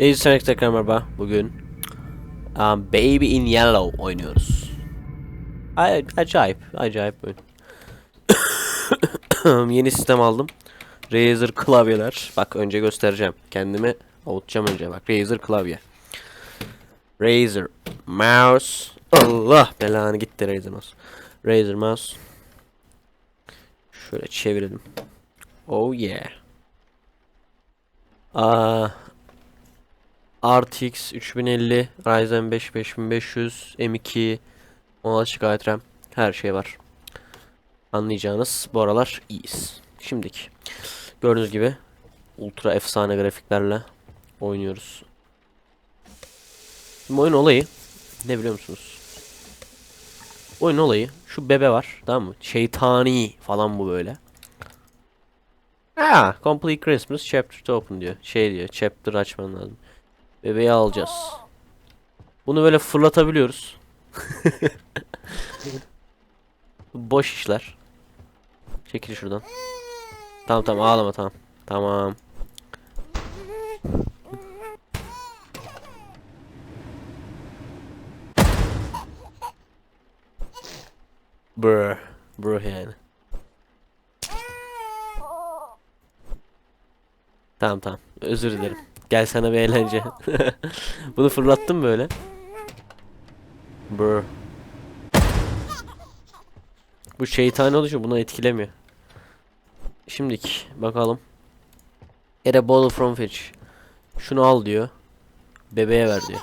Ladies and tekrar merhaba. Bugün um, Baby in Yellow oynuyoruz. A- acayip, acayip oyun. Yeni sistem aldım. Razer klavyeler. Bak önce göstereceğim. Kendimi avutacağım önce. Bak Razer klavye. Razer mouse. Allah belanı gitti Razer mouse. Razer mouse. Şöyle çevirelim. Oh yeah. Aa, RTX 3050, Ryzen 5 5500, M2, 16 GB RAM her şey var. Anlayacağınız bu aralar iyiyiz. Şimdiki gördüğünüz gibi ultra efsane grafiklerle oynuyoruz. Şimdi oyun olayı ne biliyor musunuz? Oyun olayı şu bebe var tamam mı? Şeytani falan bu böyle. Ha, complete Christmas chapter to open diyor. Şey diyor, chapter açman lazım. Bebeği alacağız. Bunu böyle fırlatabiliyoruz. Boş işler. Çekil şuradan. Tamam tamam ağlama tamam. Tamam. Brr. Brr yani. Tamam tamam. Özür dilerim. Gel sana bir eğlence. Bunu fırlattım böyle. Brr. Bu şeytani oluşu bunu etkilemiyor. Şimdiki bakalım. Get a bottle from fish. Şunu al diyor. Bebeğe ver diyor.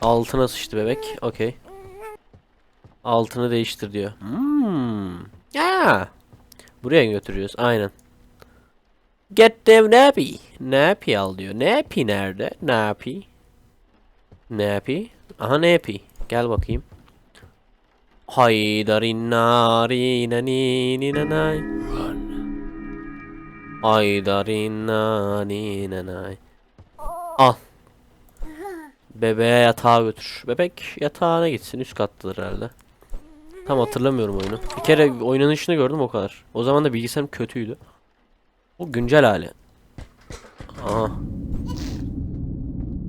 Altına sıçtı bebek. Okey. Altını değiştir diyor. Hmm. Ya. Buraya götürüyoruz. Aynen. Get them nappy. Nappy al diyor. Nappy nerede? Nappy. Nappy. Aha nappy. Gel bakayım. Haydarin narina ni nanay. Haydarin nani nanay. Al. Bebeğe yatağa götür. Bebek yatağına gitsin. Üst kattadır herhalde. Tam hatırlamıyorum oyunu. Bir kere oynanışını gördüm o kadar. O zaman da bilgisayarım kötüydü. O güncel hali. Aha.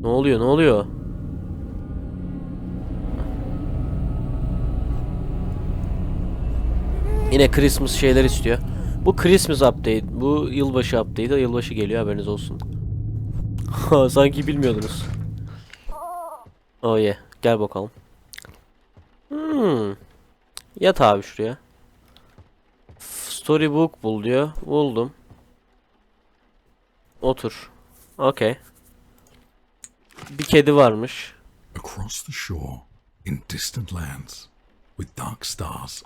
Ne oluyor? Ne oluyor? Yine Christmas şeyler istiyor. Bu Christmas update. Bu yılbaşı update. Yılbaşı geliyor haberiniz olsun. Sanki bilmiyordunuz. Oh yeah. Gel bakalım. Hmm. Yat abi şuraya. Storybook bul diyor. Buldum. Otur. Okey. Bir kedi varmış. Across the shore, in distant lands, with dark stars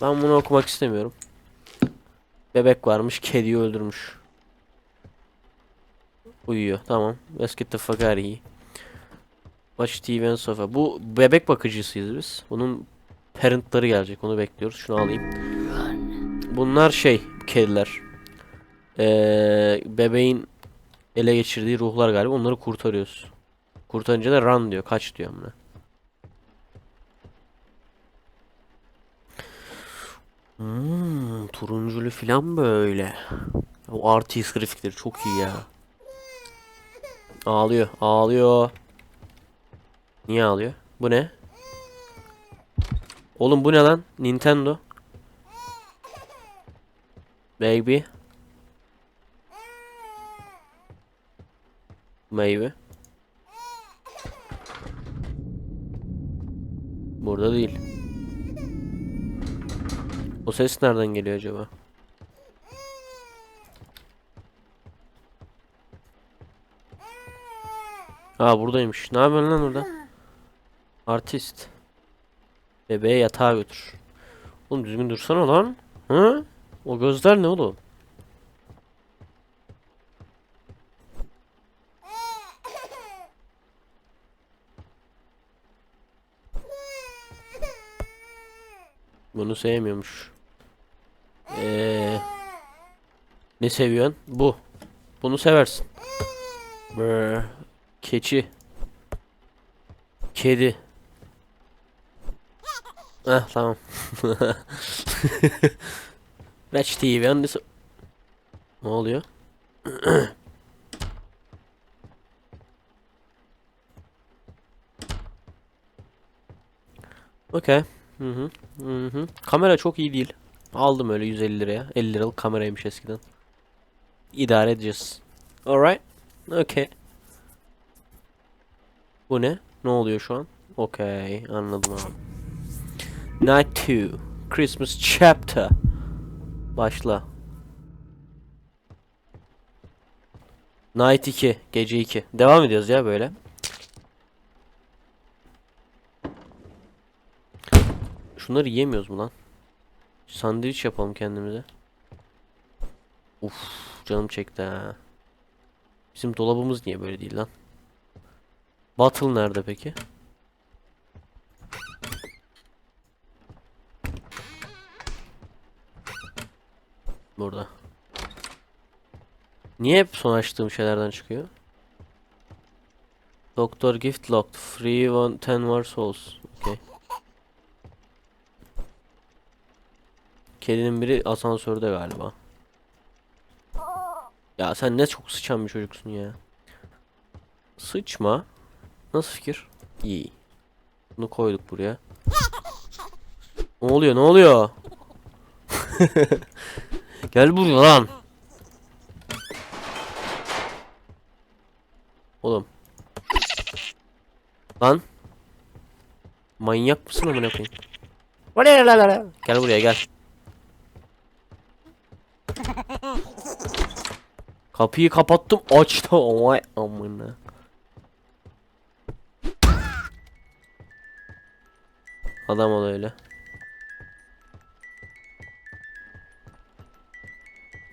Ben bunu okumak istemiyorum. Bebek varmış, kediyi öldürmüş. Uyuyor, tamam. Let's get the fuck out of here. Watch TV and sofa. Bu bebek bakıcısıyız biz. Bunun parentları gelecek, onu bekliyoruz. Şunu alayım. Bunlar şey, kediler. Ee, bebeğin ele geçirdiği ruhlar galiba. Onları kurtarıyoruz. Kurtarınca da run diyor, kaç diyor amına. Hmm, turunculu filan böyle. O RTS grafikleri çok iyi ya. Ağlıyor, ağlıyor. Niye ağlıyor? Bu ne? Oğlum bu ne lan? Nintendo. Baby. Meyve. Burada değil. O ses nereden geliyor acaba? Aa buradaymış. Ne yapıyorsun lan orada? Artist. Bebeğe yatağa götür. Oğlum düzgün dursana lan. Hı? O gözler ne oğlum? Bunu sevmiyormuş. Ee, ne seviyorsun? Bu. Bunu seversin. Brr. Keçi. Kedi. Ah tamam. Watch TV. Ne oluyor? Okey. Hı hı. Hı hı. Kamera çok iyi değil. Aldım öyle 150 liraya. 50 liralık kameraymış eskiden. İdare edeceğiz. Alright. Okay. Bu ne? Ne oluyor şu an? Okay, anladım abi. Night 2. Christmas chapter. Başla. Night 2. Gece 2. Devam ediyoruz ya böyle. Şunları yiyemiyoruz mu lan? Sandviç yapalım kendimize. Uf, canım çekti ha. Bizim dolabımız niye böyle değil lan? Battle nerede peki? Burada. Niye hep son açtığım şeylerden çıkıyor? Doktor gift locked. Free one ten more souls. Okay. Kedinin biri asansörde galiba. Ya sen ne çok sıçan bir çocuksun ya. Sıçma. Nasıl fikir? İyi. Bunu koyduk buraya. Ne oluyor? Ne oluyor? Gel buraya lan. Oğlum. Lan. Manyak mısın amına koyayım? Gel buraya gel. Kapıyı kapattım açtı. Vay amına. Adam ol öyle.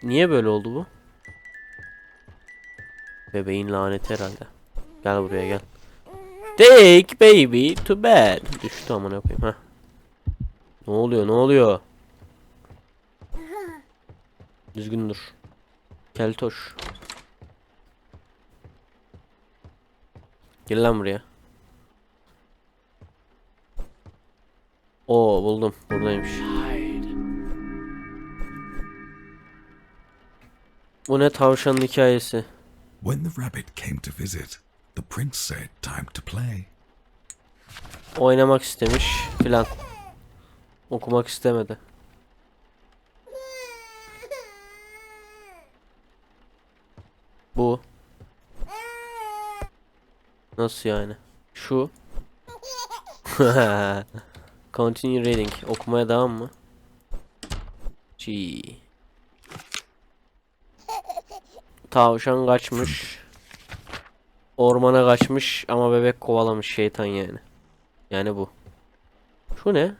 Niye böyle oldu bu? Bebeğin laneti herhalde. Gel buraya gel. Take baby to bed. Düştü amına koyayım ha. Ne oluyor? Ne oluyor? Düzgün dur. Keltoş. Gel lan buraya. Oo buldum. Buradaymış. Bu ne tavşanın hikayesi? When the rabbit came to visit, the prince said, Time to play. Oynamak istemiş filan. Okumak istemedi. Bu. Nasıl yani? Şu. Continue reading. Okumaya devam mı? G. Tavşan kaçmış. Ormana kaçmış ama bebek kovalamış şeytan yani. Yani bu. Şu ne?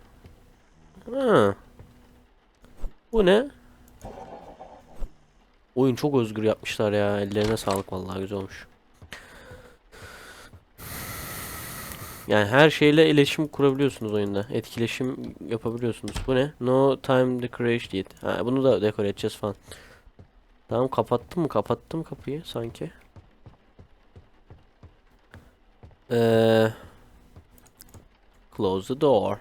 Ha. Bu ne? Oyun çok özgür yapmışlar ya. Ellerine sağlık vallahi güzel olmuş. Yani her şeyle iletişim kurabiliyorsunuz oyunda. Etkileşim yapabiliyorsunuz. Bu ne? No time decoration yet. Ha, bunu da dekore edeceğiz falan. Tamam kapattım mı? Kapattım kapıyı sanki. Eee Close the door.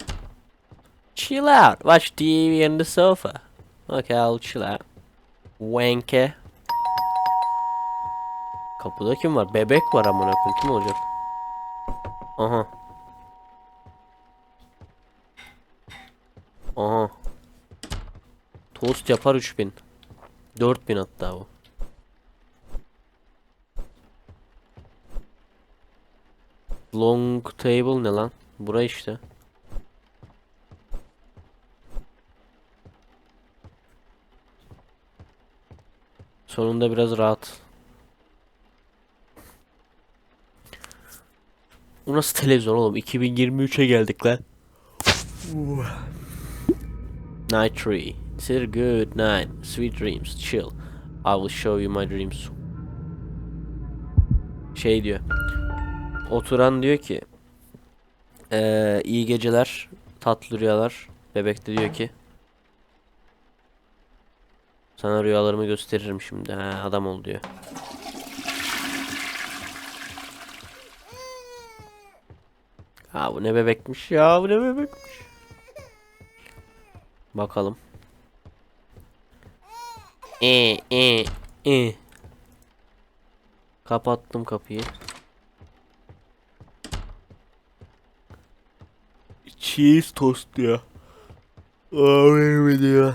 Chill out. Watch TV on the sofa. Okay, I'll chill out. Wanke. Kapıda kim var? Bebek var amına koyayım. Kim olacak? Aha. Toast yapar 3000. 4000 hatta bu. Long table ne lan? Bura işte. Sonunda biraz rahat. Bu nasıl televizyon oğlum? 2023'e geldik lan. Night 3. Sit good night. Sweet dreams. Chill. I will show you my dreams. Şey diyor. Oturan diyor ki ee, iyi geceler, tatlı rüyalar. Bebek de diyor ki sana rüyalarımı gösteririm şimdi. Ha, adam ol diyor. Ha bu ne bebekmiş ya bu ne bebekmiş. Bakalım. E e e. Kapattım kapıyı. Cheese tost diyor. Benim diyor.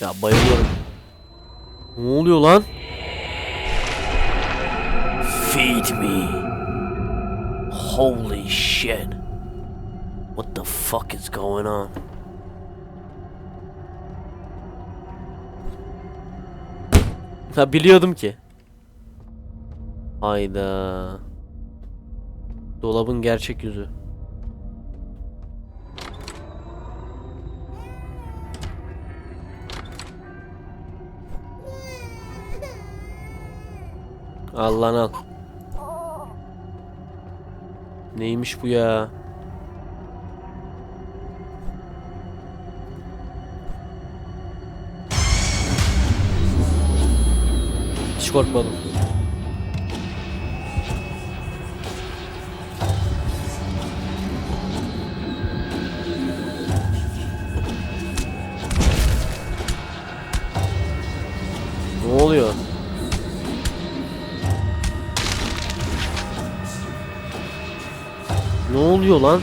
Ya bayılıyorum. Ne oluyor lan? Feed me. Holy shit. What the fuck is going on? Ha biliyordum ki. Hayda. Dolabın gerçek yüzü. Al lan al. Neymiş bu ya? Hiç korkmadım. Oluyor lan?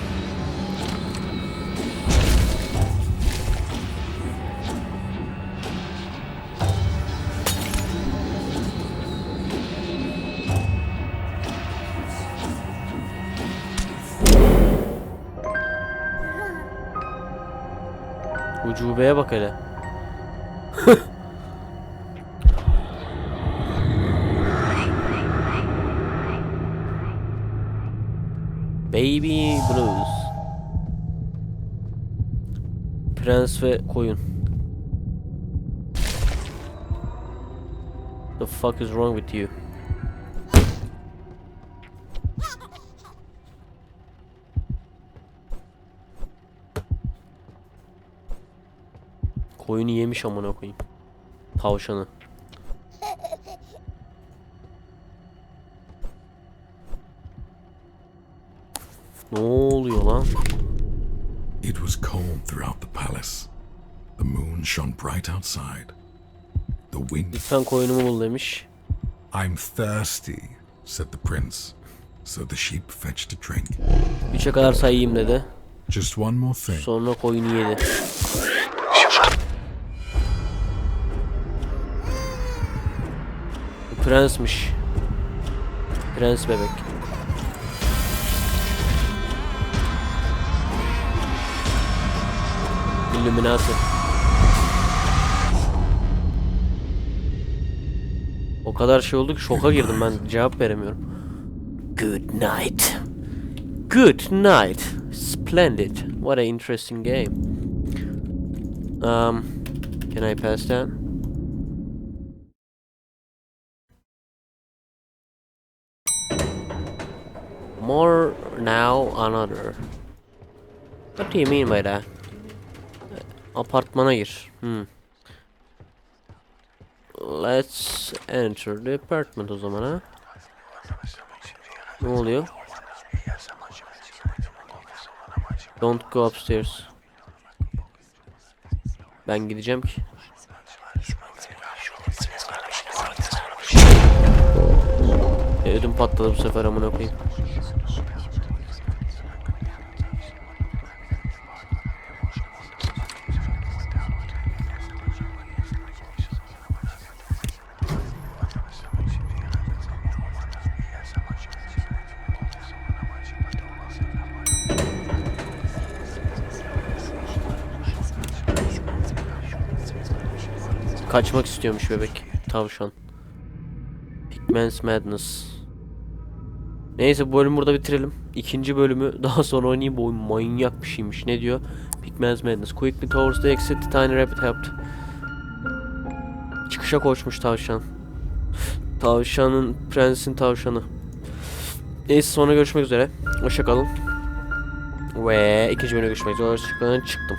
Ucubeye bak hele. Prens ve koyun. The fuck is wrong with you? Koyunu yemiş amına koyayım. Tavşanı. Ne oluyor lan? It was cold throughout the palace. The moon shone bright outside. The wind. Lütfen koyunumu bul demiş. I'm thirsty, said the prince. So the sheep fetched a drink. Üçe kadar sayayım dedi. Just one more thing. Sonra koyunu yedi. Bu prensmiş. Prens bebek. O kadar şey oldu ki şoka girdim ben cevap veremiyorum. Good night. Good night. Splendid. What an interesting game. Um, can I pass that? More now, another. What do you mean by that? Apartmana gir. Hmm. Let's enter the apartment o zaman ha. Ne oluyor? Don't go upstairs. Ben gideceğim ki. E, ödüm patladı bu sefer amına koyayım. Kaçmak istiyormuş bebek. Tavşan. Pigman's Madness. Neyse bu bölümü burada bitirelim. İkinci bölümü daha sonra oynayayım. Bu oyun manyak bir şeymiş. Ne diyor? Pigman's Madness. Quickly towards the exit. The tiny rabbit helped. Çıkışa koşmuş tavşan. Tavşanın, prensin tavşanı. Neyse sonra görüşmek üzere. Hoşçakalın. Ve ikinci bölümde görüşmek üzere. Hoşçakalın. Çıktım.